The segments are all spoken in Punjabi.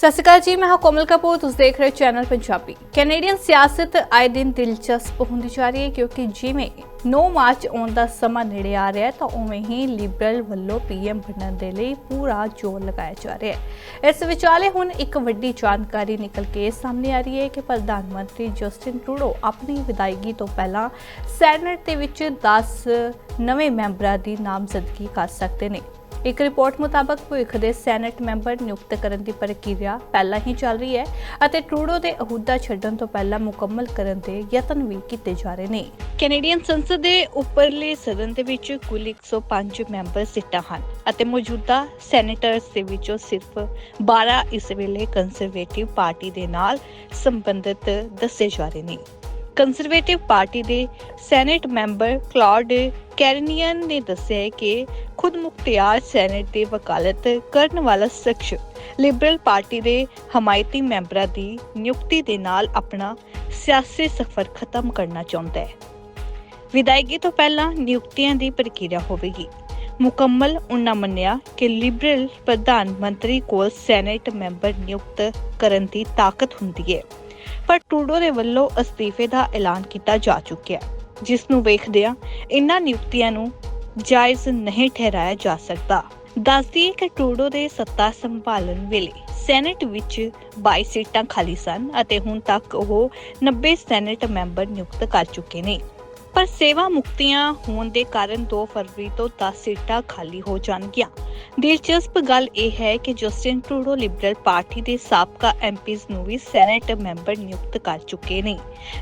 ਸਤਿ ਸ਼੍ਰੀ ਅਕਾਲ ਜੀ, ਮੈਂ ਹਾਂ ਕੋਮਲ ਕਪੂਰ, ਤੁਸੀਂ ਦੇਖ ਰਹੇ ਹੋ ਚੈਨਲ ਪੰਜਾਬੀ। ਕੈਨੇਡੀਅਨ ਸਿਆਸਤ ਆਏ ਦਿਨ ਦਿਲਚਸਪ ਹੁੰਦੀ ਜਾ ਰਹੀ ਹੈ ਕਿਉਂਕਿ ਜਿਵੇਂ 9 ਮਾਰਚ ਆਉਣ ਦਾ ਸਮਾਂ ਨੇੜੇ ਆ ਰਿਹਾ ਹੈ, ਤਾਂ ਉਵੇਂ ਹੀ ਲਿਬਰਲ ਵੱਲੋਂ ਪੀਐਮ ਬਣਨ ਦੇ ਲਈ ਪੂਰਾ ਜ਼ੋਰ ਲਗਾਇਆ ਜਾ ਰਿਹਾ ਹੈ। ਇਸ ਵਿਚਾਲੇ ਹੁਣ ਇੱਕ ਵੱਡੀ ਜਾਣਕਾਰੀ ਨਿਕਲ ਕੇ ਸਾਹਮਣੇ ਆ ਰਹੀ ਹੈ ਕਿ ਪ੍ਰਧਾਨ ਮੰਤਰੀ ਜਸਟਿਨ ਟਰੂਡੋ ਆਪਣੀ ਵਿਦਾਇਗੀ ਤੋਂ ਪਹਿਲਾਂ ਸੈਨੇਟ ਦੇ ਵਿੱਚ 10 ਨਵੇਂ ਮੈਂਬਰਾਂ ਦੀ ਨਾਮਜ਼ਦਗੀ ਕਰ ਸਕਦੇ ਨੇ। ਇੱਕ ਰਿਪੋਰਟ ਮੁਤਾਬਕ ਭਵਿੱਖ ਦੇ ਸੈਨੇਟ ਮੈਂਬਰ ਨਿਯੁਕਤ ਕਰਨ ਦੀ ਪ੍ਰਕਿਰਿਆ ਪਹਿਲਾਂ ਹੀ ਚੱਲ ਰਹੀ ਹੈ ਅਤੇ ਟਰੂਡੋ ਦੇ ਅਹੁਦਾ ਛੱਡਣ ਤੋਂ ਪਹਿਲਾਂ ਮੁਕੰਮਲ ਕਰਨ ਦੇ ਯਤਨ ਵੀ ਕੀਤੇ ਜਾ ਰਹੇ ਨੇ। ਕੈਨੇਡੀਅਨ ਸੰਸਦ ਦੇ ਉੱਪਰਲੇ ਸਦਨ ਦੇ ਵਿੱਚ ਕੁੱਲ 105 ਮੈਂਬਰ ਸੀਟਾਂ ਹਨ ਅਤੇ ਮੌਜੂਦਾ ਸੈਨੇਟਰਸ ਦੇ ਵਿੱਚੋਂ ਸਿਰਫ 12 ਇਸ ਵੇਲੇ ਕੰਜ਼ਰਵੇਟਿਵ ਪਾਰਟੀ ਦੇ ਨਾਲ ਸੰਬੰਧਿਤ ਦੱਸੇ ਜਾ ਰਹੇ ਨੇ। ਕੰਜ਼ਰਵੇਟਿਵ ਪਾਰਟੀ ਦੇ ਸੈਨੇਟ ਮੈਂਬਰ ਕਲਾਉਡ ਕੈਰਨੀਅਨ ਨੇ ਦੱਸਿਆ ਕਿ ਖੁਦ ਮੁਖਤਿਆਰ ਸੈਨੇਟ ਦੀ ਵਕਾਲਤ ਕਰਨ ਵਾਲਾ ਸ਼ਖਸ ਲਿਬਰਲ ਪਾਰਟੀ ਦੇ ਹਮਾਇਤੀ ਮੈਂਬਰਾਂ ਦੀ ਨਿਯੁਕਤੀ ਦੇ ਨਾਲ ਆਪਣਾ ਸਿਆਸੀ ਸਫ਼ਰ ਖਤਮ ਕਰਨਾ ਚਾਹੁੰਦਾ ਹੈ। ਵਿਦਾਇਗੀ ਤੋਂ ਪਹਿਲਾਂ ਨਿਯੁਕਤੀਆਂ ਦੀ ਪ੍ਰਕਿਰਿਆ ਹੋਵੇਗੀ। ਮੁਕੰਮਲ ਉਹਨਾਂ ਮੰਨਿਆ ਕਿ ਲਿਬਰਲ ਪ੍ਰਧਾਨ ਮੰਤਰੀ ਕੋਲ ਸੈਨੇਟ ਮੈਂਬਰ ਨਿਯੁਕਤ ਕਰਨ ਦੀ ਤਾਕਤ ਹੁੰਦੀ ਹੈ। ਪਰ ਟਰੂਡੋ ਦੇ ਵੱਲੋਂ ਅਸਤੀਫੇ ਦਾ ਐਲਾਨ ਕੀਤਾ ਜਾ ਚੁੱਕਿਆ ਜਿਸ ਨੂੰ ਵੇਖਦਿਆਂ ਇਨ੍ਹਾਂ ਨਿਯੁਕਤੀਆਂ ਨੂੰ ਜਾਇਜ਼ ਨਹੀਂ ਠਹਿਰਾਇਆ ਜਾ ਸਕਦਾ। ਦੱਸਦੀ ਕਿ ਟਰੂਡੋ ਦੇ ਸੱਤਾ ਸੰਭਾਲਣ ਵੇਲੇ ਸੈਨੇਟ ਵਿੱਚ 22 ਸੀਟਾਂ ਖਾਲੀ ਸਨ ਅਤੇ ਹੁਣ ਤੱਕ ਉਹ 90 ਸੈਨੇਟ ਮੈਂਬਰ ਨਿਯੁਕਤ ਕਰ ਚੁੱਕੇ ਨੇ। ਪਰ ਸੇਵਾ ਮੁਕਤੀਆਂ ਹੋਣ ਦੇ ਕਾਰਨ 2 ਫਰਵਰੀ ਤੋਂ 10 ਸੀਟਾਂ ਖਾਲੀ ਹੋ ਜਾਣਗੀਆਂ ਦਿਲਚਸਪ ਗੱਲ ਇਹ ਹੈ ਕਿ ਜਸਟਿਨ ਟਰੂਡੋ ਲਿਬਰਲ ਪਾਰਟੀ ਦੇ ਸਾਬਕਾ ਐਮਪੀਜ਼ ਨੂੰ ਵੀ ਸੈਨੇਟ ਮੈਂਬਰ ਨਿਯੁਕਤ ਕਰ ਚੁੱਕੇ ਨੇ,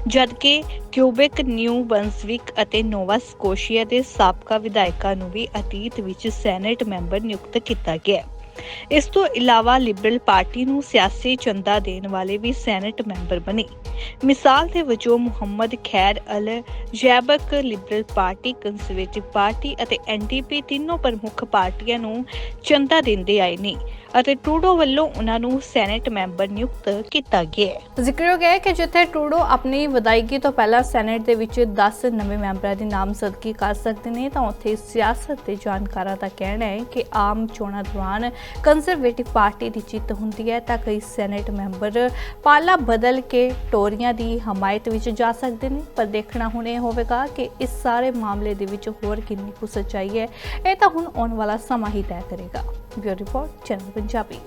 ਜਦਕਿ ਕਿਊਬਿਕ ਨਿਊ ਬਨਸਵਿਕ ਅਤੇ ਨੋਵਾ ਸਕੋਸ਼ੀਆ ਦੇ ਸਾਬਕਾ ਵਿਧਾਇਕਾਂ ਨੂੰ ਵੀ ਅਤੀਤ ਵਿੱਚ ਸੈਨੇਟ ਮੈਂਬਰ ਨਿਯੁਕਤ ਕੀਤਾ ਗਿਆ ਹੈ। ਇਸ ਤੋਂ ਇਲਾਵਾ ਲਿਬਰਲ ਪਾਰਟੀ ਨੂੰ ਸਿਆਸੀ ਚੰਦਾ ਦੇਣ ਵਾਲੇ ਵੀ ਸੈਨੇਟ ਮੈਂਬਰ ਬਣੇ। ਮਿਸਾਲ ਦੇ ਵਜੋਂ ਮੁਹੰਮਦ ਖੈਰ ਅਲ ਜੈਬਕ ਲਿਬਰਲ ਪਾਰਟੀ ਕੰਜ਼ਰਵੇਟਿਵ ਪਾਰਟੀ ਅਤੇ ਐਨਡੀਪੀ ਤਿੰਨੋਂ ਪ੍ਰਮੁੱਖ ਪਾਰਟੀਆਂ ਨੂੰ ਚੰਦਾ ਦਿੰਦੇ ਆਏ ਨੇ ਅਤੇ ਟਰੂਡੋ ਵੱਲੋਂ ਉਹਨਾਂ ਨੂੰ ਸੈਨੇਟ ਮੈਂਬਰ ਨਿਯੁਕਤ ਕੀਤਾ ਗਿਆ ਹੈ। ਜ਼ਿਕਰਯੋਗ ਹੈ ਕਿ ਜਿੱਥੇ ਟਰੂਡੋ ਆਪਣੀ ਵਿਦਾਇਗੀ ਤੋਂ ਪਹਿਲਾਂ ਸੈਨੇਟ ਦੇ ਵਿੱਚ 10 ਨਵੇਂ ਮੈਂਬਰਾਂ ਦੀ ਨਾਮਜ਼ਦਗੀ ਕਰ ਸਕਦੇ ਨੇ, ਤਾਂ ਉੱਥੇ ਸਿਆਸਤ ਦੇ ਜਾਣਕਾਰਾਂ ਦਾ ਕਹਿਣਾ ਹੈ ਕਿ ਆਮ ਚੋਣਾਂ ਦੌਰਾਨ ਕੰਜ਼ਰਵੇਟਿਵ ਪਾਰਟੀ ਦੀ ਜਿੱਤ ਹੁੰਦੀ ਹੈ ਤਾਂ ਕਈ ਸੈਨੇਟ ਮੈਂਬਰ ਪਾਲਾ ਬਦਲ ਕੇ ਟੋਰੀਆਂ ਦੀ ਹਮਾਇਤ ਵਿੱਚ ਜਾ ਸਕਦੇ ਨੇ, ਪਰ ਦੇਖਣਾ ਹੁਣ ਇਹ ਹੋਵੇਗਾ ਕਿ ਇਸ ਸਾਰੇ ਮਾਮਲੇ ਦੇ ਵਿੱਚ ਹੋਰ ਕਿੰਨੀ ਕੁ ਸੱਚਾਈ ਹੈ, ਇਹ ਤਾਂ ਹੁਣ ਆਉਣ ਵਾਲਾ ਸਮਾਂ ਹੀ ਤੈਅ ਕਰੇਗਾ। Bureau report, channel Punjabi.